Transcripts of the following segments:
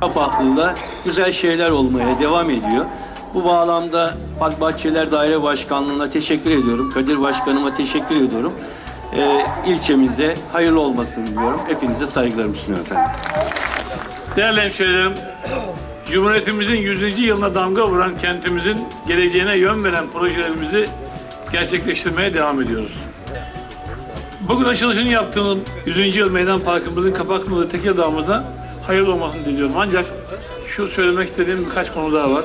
Kapaklı'da güzel şeyler olmaya devam ediyor. Bu bağlamda Park Bahçeler Daire Başkanlığı'na teşekkür ediyorum. Kadir Başkanıma teşekkür ediyorum. Ee, ilçemize hayırlı olmasını diliyorum. Hepinize saygılarımı sunuyorum efendim. Değerli hemşehrilerim, Cumhuriyetimizin 100. yılına damga vuran kentimizin geleceğine yön veren projelerimizi gerçekleştirmeye devam ediyoruz. Bugün açılışını yaptığım 100. yıl meydan parkımızın Kapaklı'da Tekirdağ'ımızda hayırlı olmasını diliyorum. Ancak şu söylemek istediğim birkaç konu daha var.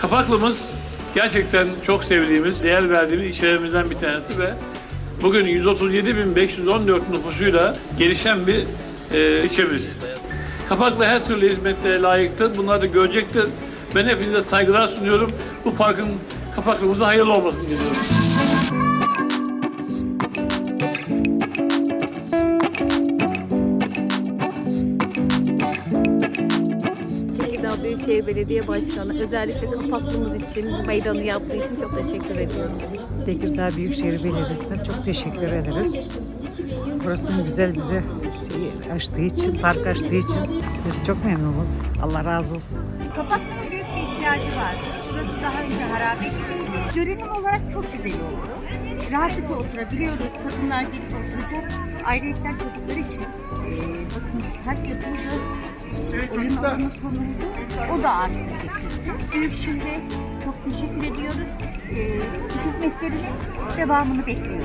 Kapaklımız gerçekten çok sevdiğimiz, değer verdiğimiz ilçelerimizden bir tanesi ve bugün 137.514 nüfusuyla gelişen bir e, ilçemiz. Kapaklı her türlü hizmetlere layıktır. Bunları da görecektir. Ben hepinize saygılar sunuyorum. Bu parkın kapaklımıza hayırlı olmasını diliyorum. Büyükşehir Belediye Başkanı özellikle kapaklımız için meydanı yaptığı için çok teşekkür ediyorum. Tekirdağ Büyükşehir Belediyesi'ne çok teşekkür ederiz. Burasını güzel bize şey açtığı için, park açtığı için biz çok memnunuz. Allah razı olsun. Kapatmanın büyük bir ihtiyacı vardı. Burası daha önce harabeydi. Görünüm olarak çok güzel oldu. Rahatlıkla oturabiliyoruz. Kadınlar biz oturacak. Ayrıca çocuklar için e, bakın park yapıldı. Oyun alanı konuldu. O da artık getirdi. Büyükşehir'e çok teşekkür ediyoruz. E, hizmetlerinin devamını bekliyoruz.